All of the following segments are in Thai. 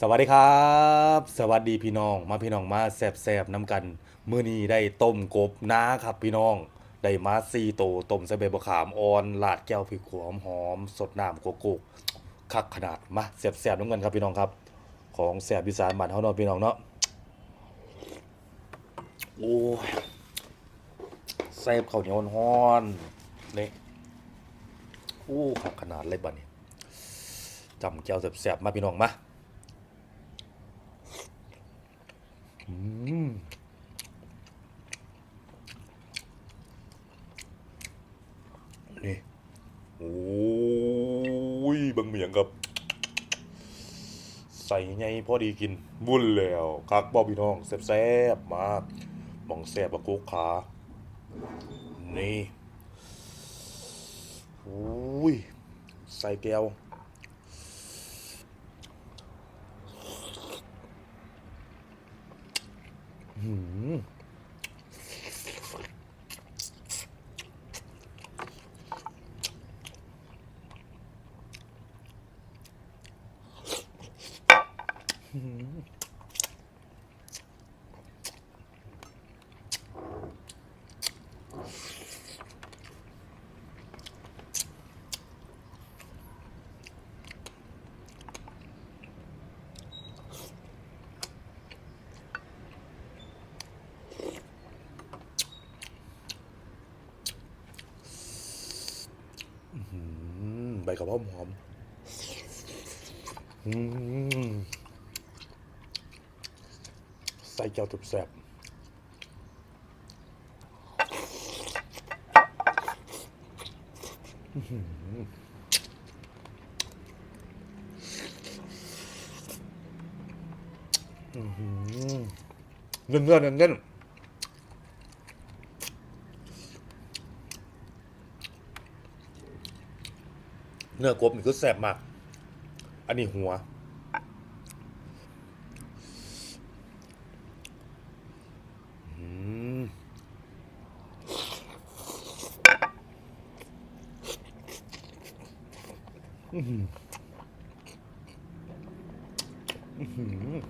สวัสดีครับ สวัสดีพี่น้อง มาพี่น้องมาแซบๆน้ำกัน มื้อนี้ได้ต้มกบน้าครับพี่น้อง ได้มาซีโตวต้มใส่ใบบะขามอ่อนลาดแก้วพริกขัวหอม สดน้ำโกโก้คักขนาดมาแซบๆน้ำกันครับพี่น้องครับ ของแซบอีสานบ้านเฮาเนาะพี่น้องเนาะโอ้ยแซ่บข้าวเหนียวฮ้อนนี่โอ้คักขนาดเลยบัดนี้จำแก้วแซ่บๆมาพี่น้องมา อืมนี่ โอ้ยบางเหมียงกับ ใส่ไงพอดีกิน บุญแล้วคักบอพี่น้องแซ่บๆมาหมองแซ่บกับกุ๊กขานี่โอ้ยใส่แก้วหืมอื มใบพราหอมอมใส่เจ้าตุบแสบอื้อหืออื้อหือเนื้อเนื้อเน้นๆ เนื้อกบนี่ก็แซ่บมาก อันนี้หัว อืมอื้อหืออื้อหืออื้อหือ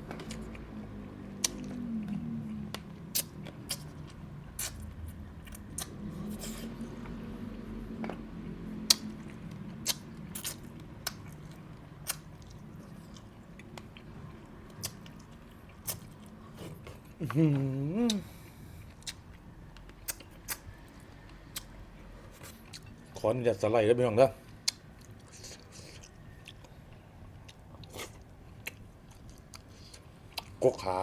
ขออนุญาตสไลด์ได้ไหมน้องเด้ออกขา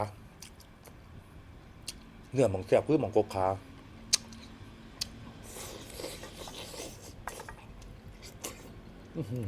เนื้อหมองแซ่บคือหมองกกขาอือหือ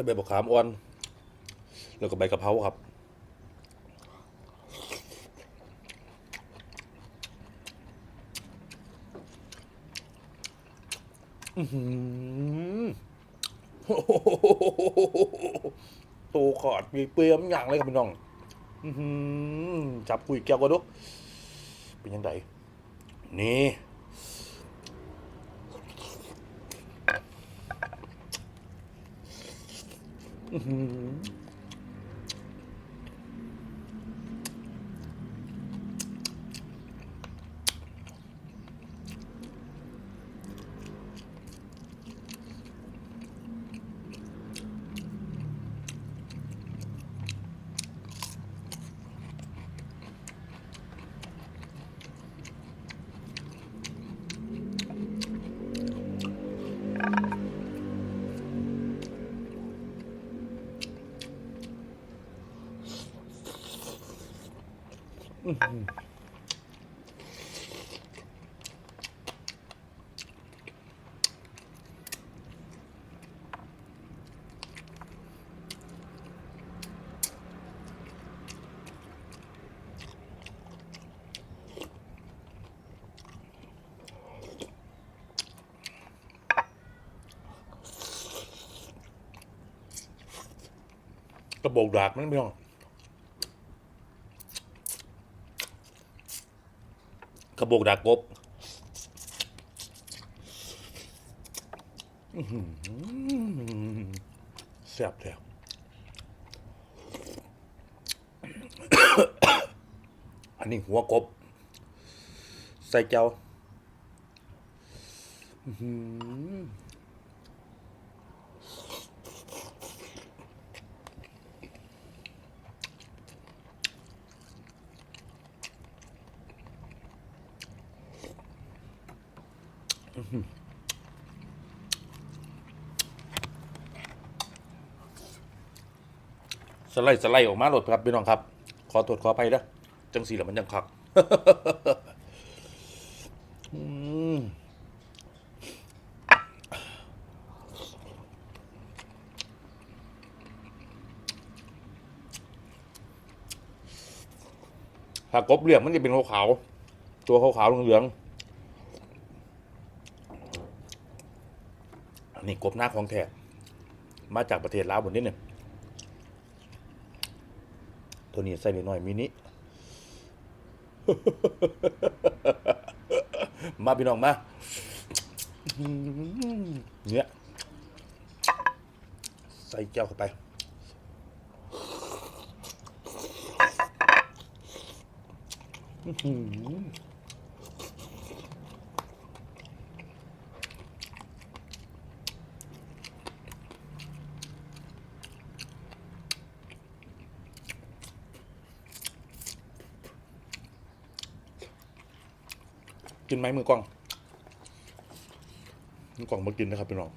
ส่ใบบกขามอ่อน แล้วก็ใบกะเพราครับ อื้อหือโอ้โหโตขอดมีเปรียมอย่างเลยครับพี่น้อง อื้อหือจับคุยแก้วก็ดูเป็นยังไงนี่ อื้อหือ กระโบกดากมันไม่ต้อง กระบอกดากกบแซ่บแท้อันนี้หัวกบ ใส่เก้วอื้อหือ สไลด์สไลด์ออกมาหลดครับพี่น้องครับ ขอตรวจขอไปนะจังสีแล้วมันยังคักถ้ากบเหลี่ยมมันจะเป็นขาวๆตัวขาวๆเหลืองๆ นนี้กบหน้าของแท้มาจากประเทศลาวบนนี้เนี่ยตัวนี้ใส่นิดหน่อยมินิมาพี่น้องมาเนี่ยใส่แก้วเข้าไป อื กินไหมมือกล้องมือกล้องมากินนะครับพี่น้อง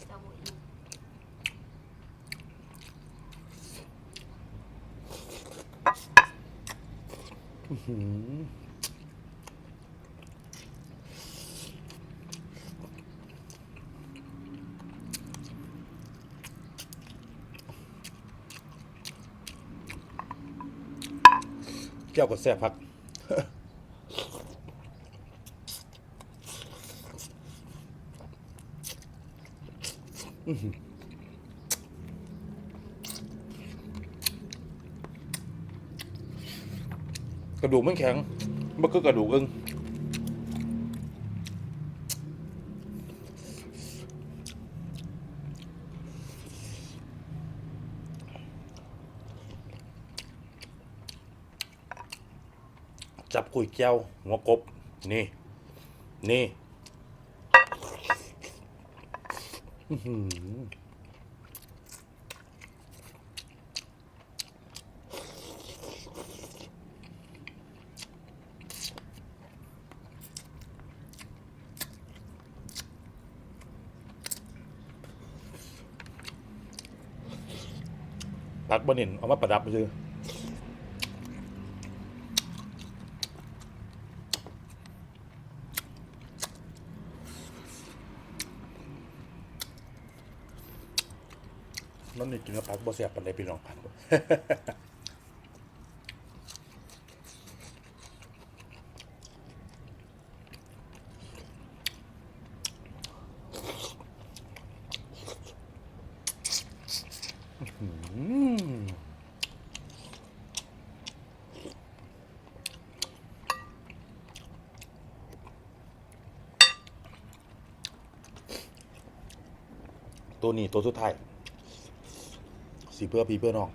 จะบ่ จ้วก็แซ่บพักกระดูกมันแข็งมันก็กระดูกอึ้ง จับกุยแก้วหัวกบ นี่ นี่พักบะนินเอามาประดับไปซื้อ นั่นนี่กินกับผักบ่แซ่บปานใดพี่น้องครับอื้อหือตัวนี้ตัวสุดท้าย สีเพื่อพี่เพื่อน้อง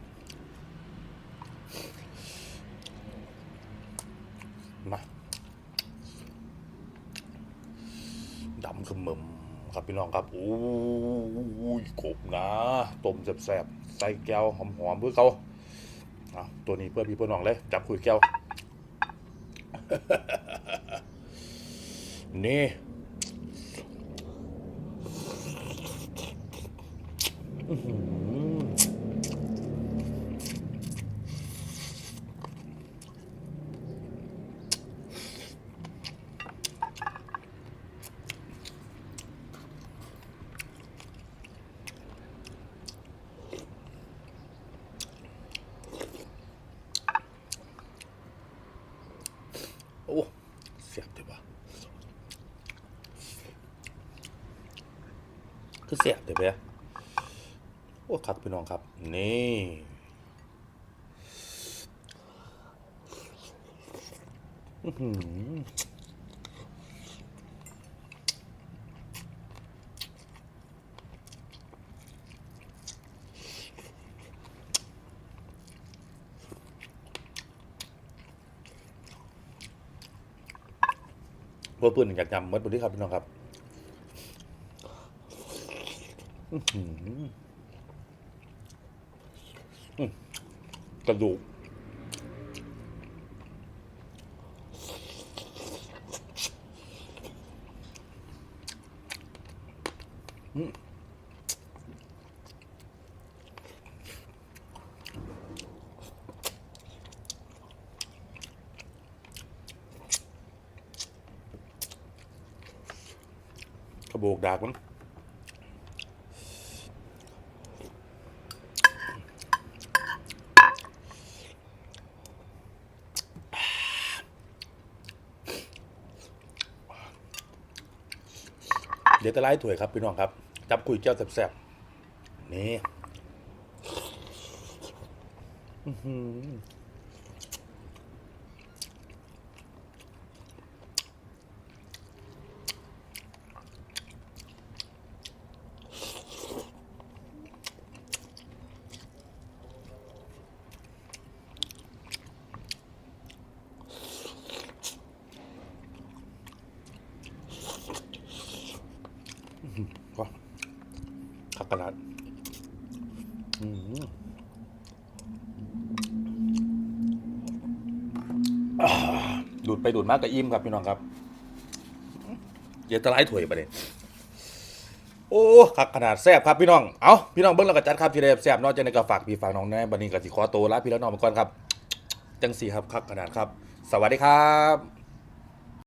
มาดำขมึมครับพี่น้องครับโอ้ยกบนะต้มแซ่บๆใส่แก้วหอมๆเพื่อเขาอะตัวนี้เพื่อพี่เพื่อน้องเลยจับคุยแก้วนี่ อื้อหือ คือเสียบเดี๋ยวไปโอ้ครับพี่น้องครับ นี่อื้อหือเพื่อปืนอยากจำเมื่อปุ้ครับพี่น้องครับ อื้อหืออืม กระดูก อืมกระโบกดากมัน เดี๋ยวจะไล่ถ้วยครับพี่น้องครับ จับคุยเจ้าแสบๆนี่อื้อหือก็ขักกระดาษอื้อหืออ่า ดูดไปดูดมากก็อิ่มครับพี่น้องครับเดี๋ยวจะไลถ้วยไปเลยโอ้ขักขนาดแซ่บครับพี่น้อง เอาพี่น้องเบิ้งแล้วก็จัดครับที่ได้แซ่บนอกจากในกระฝากพี่ฝากน้องแน่บันนี้กับสิขอโตัวลาพี่แล้วน้องไปก่อนครับ จังสีครับคักขนาดครับ สวัสดีครับ